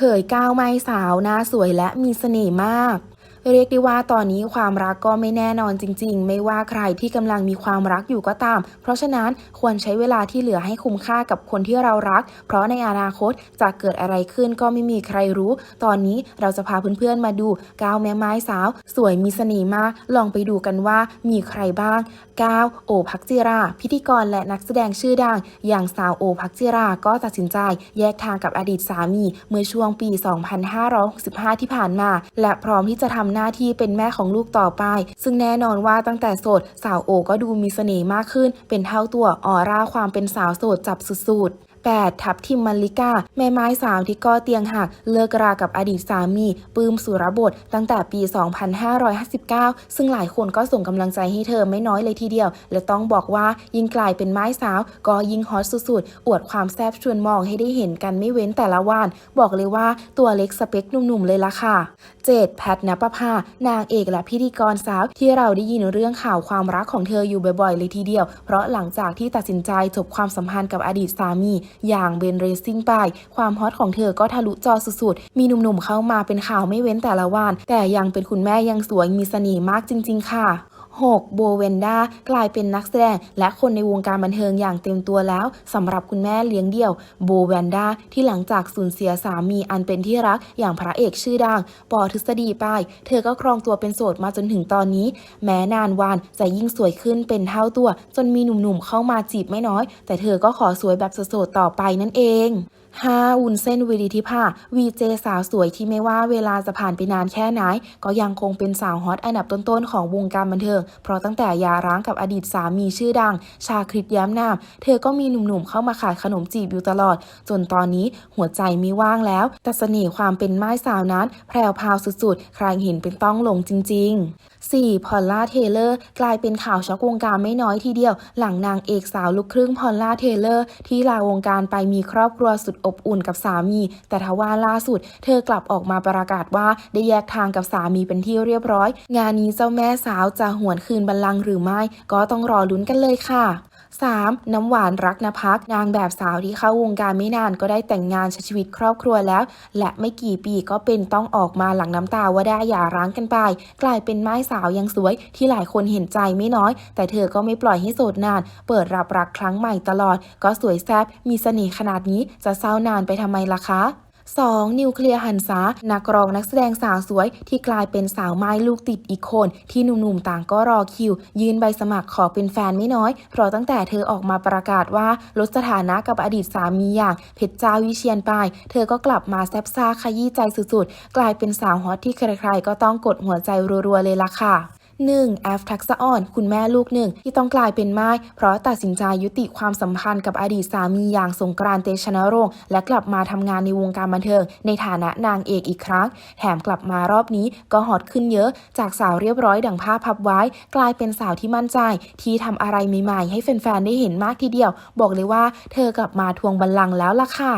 ผยก้าวไม้สาวหน้าสวยและมีเสน่ห์มาก เรียกได้ว่าตอนนี้ความรักก็ไม่แน่นอนจริง ๆ ไม่ว่าใครที่กำลังมีความรักอยู่ก็ตาม เพราะฉะนั้นควรใช้เวลาที่เหลือให้คุ้มค่ากับคนที่เรารัก เพราะในอนาคตจะเกิดอะไรขึ้นก็ไม่มีใครรู้ ตอนนี้เราจะพาเพื่อนๆมาดูก้าวแม่ไม้สาว สวยมีเสน่ห์มาก ลองไปดูกันว่ามีใครบ้างก้าวโอภักจิรา พิธีกรและนักแสดงชื่อดัง อย่างสาวโอภักจิราก็ตัดสินใจ แยกทางกับอดีตสามีเมื่อช่วงปี 2565 ที่ผ่านมา และพร้อมที่จะทำหน้าที่เป็นแม่ของลูกต่อไป ซึ่งแน่นอนว่าตั้งแต่โสด สาวโอก็ดูมีเสน่ห์มากขึ้น เป็นเท่าตัวออร่าความเป็นสาวโสดจับสุดๆ 8. ทับทิมมัลลิกา แม่ไม้สาวที่ก็เตียงหัก เลิกรากับอดีตสามี ปื้มสุรบท ตั้งแต่ปี 2559 ซึ่งหลายคนก็ส่งกำลังใจให้เธอไม่น้อยเลยทีเดียว และต้องบอกว่ายิ่งกลายเป็นไม้สาว ก็ยิ่งฮอตสุดๆ อวดความแซ่บชวนมองให้ได้เห็นกันไม่เว้นแต่ละวัน บอกเลยว่าตัวเล็กสเปคหนุ่มๆเลยล่ะค่ะ 7. แพทนปภานางเอกและพิธีกรสาวที่เราได้ยินเรื่องข่าวความรักของเธออยู่บ่อยๆเลยทีเดียว เพราะหลังจากที่ตัดสินใจจบความสัมพันธ์กับอดีตสามีอย่างเบนเรซิ่งไป ความฮอตของเธอก็ทะลุจอสุดๆ มีหนุ่มๆเข้ามาเป็นข่าวไม่เว้นแต่ละวัน แต่ยังเป็นคุณแม่ยังสวยมีเสน่ห์มากจริง ๆ ค่ะ 6. โบเวนด้ากลายเป็นนักแสดง และคนในวงการบันเทิงอย่างเต็มตัวแล้วสำหรับคุณแม่เลี้ยงเดี่ยวโบเวนด้าที่หลังจากสูญเสียสามีอันเป็นที่รักอย่างพระเอกชื่อดังปอทฤษฎีไปเธอก็ครองตัวเป็นโสดมาจนถึงตอนนี้ แม้นานวันจะยิ่งสวยขึ้นเป็นเท่าตัว จนมีหนุ่มๆเข้ามาจีบไม่น้อย แต่เธอก็ขอสวยแบบโสดๆต่อไปนั่นเอง 5. วุ้นเส้นวิริธิภาวีเจสาวสวยที่ไม่ว่าเวลาจะผ่านไปนานแค่ไหน ก็ยังคงเป็นสาวฮอตอันดับต้นๆ ของวงการบันเทิง เพราะตั้งแต่ยาร้างกับอดีตสามีชื่อดัง ชาคริตย้ำนามเธอก็มีหนุ่มๆ เข้ามาขายขนมจีบอยู่ตลอด จนตอนนี้หัวใจไม่ว่างแล้ว แต่เสน่ห์ความเป็นไม้สาวนั้น แพรวพาวสุดๆ ใครเห็นเป็นต้องหลงจริง ๆ 4. พอลล่าเทเลอร์ กลายเป็นข่าวช็อกวงการไม่น้อยทีเดียว หลังนางเอกสาวลูกครึ่งพอลล่าเทเลอร์ ที่ลาวงการไปมีครอบครัวสุดอบอุ่นกับสามี แต่ทว่าล่าสุด เธอกลับออกมาประกาศว่าได้แยกทางกับสามีเป็นที่เรียบร้อย งานนี้เจ้าแม่สาวจะหวนคืนบัลลังก์หรือไม่ ก็ต้องรอลุ้นกันเลยค่ะ 3. น้ำหวานรักนภักนางแบบสาวที่เข้าวงการไม่นานก็ได้แต่งงานใช้ชีวิตครอบครัวแล้ว และไม่กี่ปีก็เป็นต้องออกมาหลังน้ำตาว่าได้หย่าร้างกันไป กลายเป็นไม้สาวยังสวยที่หลายคนเห็นใจไม่น้อย แต่เธอก็ไม่ปล่อยให้โสดนาน เปิดรับรักครั้งใหม่ตลอด ก็สวยแซบมีเสน่ห์ขนาดนี้จะเศร้านานไปทำไมล่ะคะ 2. นิวเคลียร์หันษานักร้องนักแสดงสาวสวย ที่กลายเป็นสาวไม้ลูกติดอีกคน ที่หนุ่มๆต่างก็รอคิว ยืนใบสมัครขอเป็นแฟนไม่น้อย เพราะตั้งแต่เธอออกมาประกาศว่า ลดสถานะกับอดีตสามีอย่าง เพชรจ้าวิเชียนไป เธอก็กลับมาแซบซ่าขยี้ใจสุดๆ กลายเป็นสาวฮอตที่ใครๆก็ต้องกดหัวใจรัวๆเลยล่ะค่ะ 1. แอฟทักษะอ่อน คุณแม่ลูกหนึ่งที่ต้องกลายเป็นไม้เพราะตัดสินใจยุติความสัมพันธ์กับอดีตสามีอย่างสงกรานต์เตชนรงค์และกลับมาทำงานในวงการบันเทิง ในฐานะนางเอกอีกครั้ง แถมกลับมารอบนี้ก็ฮอตขึ้นเยอะ จากสาวเรียบร้อยดังภาพพับไว้ กลายเป็นสาวที่มั่นใจ ที่ทำอะไรใหม่ๆ ให้แฟนๆได้เห็นมากทีเดียว บอกเลยว่า เธอกลับมาทวงบัลลังก์แล้วล่ะค่ะ